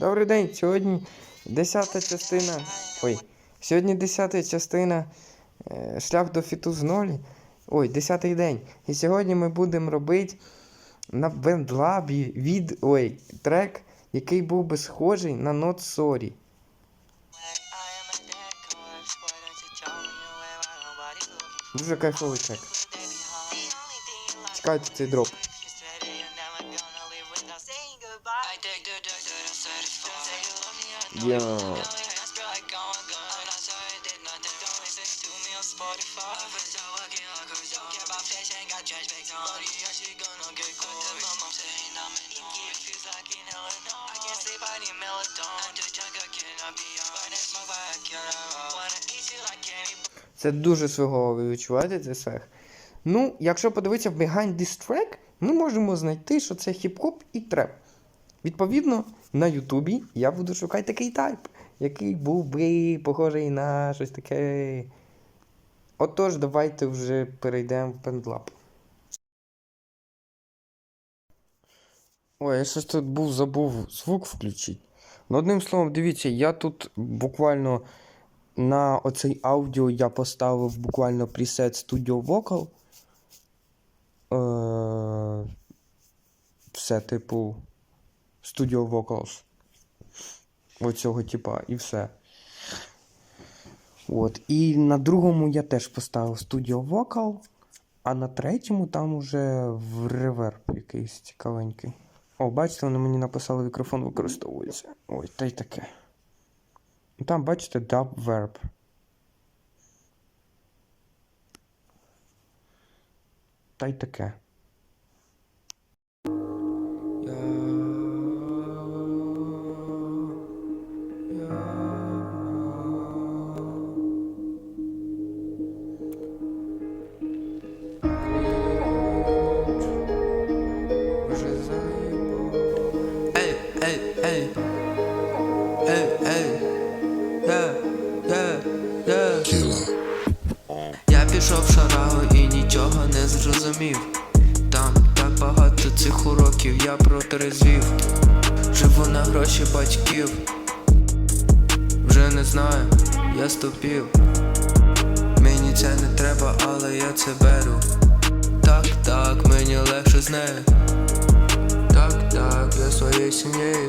Добрий день. Сьогодні 10 частина. Ой, сьогодні 10 частина е, Шлях до фіту з нолі. Ой, 10 день. І сьогодні ми будемо робити на бендлабі від. Ой, трек, який був би схожий на Not Sorry. Дуже кайфовий трек. Чекайте цей дроп. Йо. Це дуже свого ви відчуваєте цей сех. Ну, якщо подивитися в Behind This Track, ми можемо знайти, що це хіп-хоп і треп. Відповідно, на Ютубі я буду шукати такий тайп, який був би похожий на щось таке. Отож, давайте вже перейдемо в пендлап. Ой, я щось тут був забув звук включити. Ну, одним словом, дивіться, я тут буквально на оцей аудіо я поставив буквально пресет Studio Vocal. Е, все, типу, Studio Vocals. Оцього типа, і все. От. І на другому я теж поставив Studio Vocal, а на третьому там уже в реверб якийсь цікавенький. О, бачите, вони мені написали, мікрофон використовується. Ой, та й таке. Там, бачите, dub verb. Та й таке. Ей, ей, ей. Ей. Є, є, є. Я пішов в шарагу і нічого не зрозумів. Там так багато цих уроків я протрезвів. Живу на гроші батьків. Вже не знаю, я ступів. Мені це не треба, але я це беру. Так, так, мені легше з нею. Так,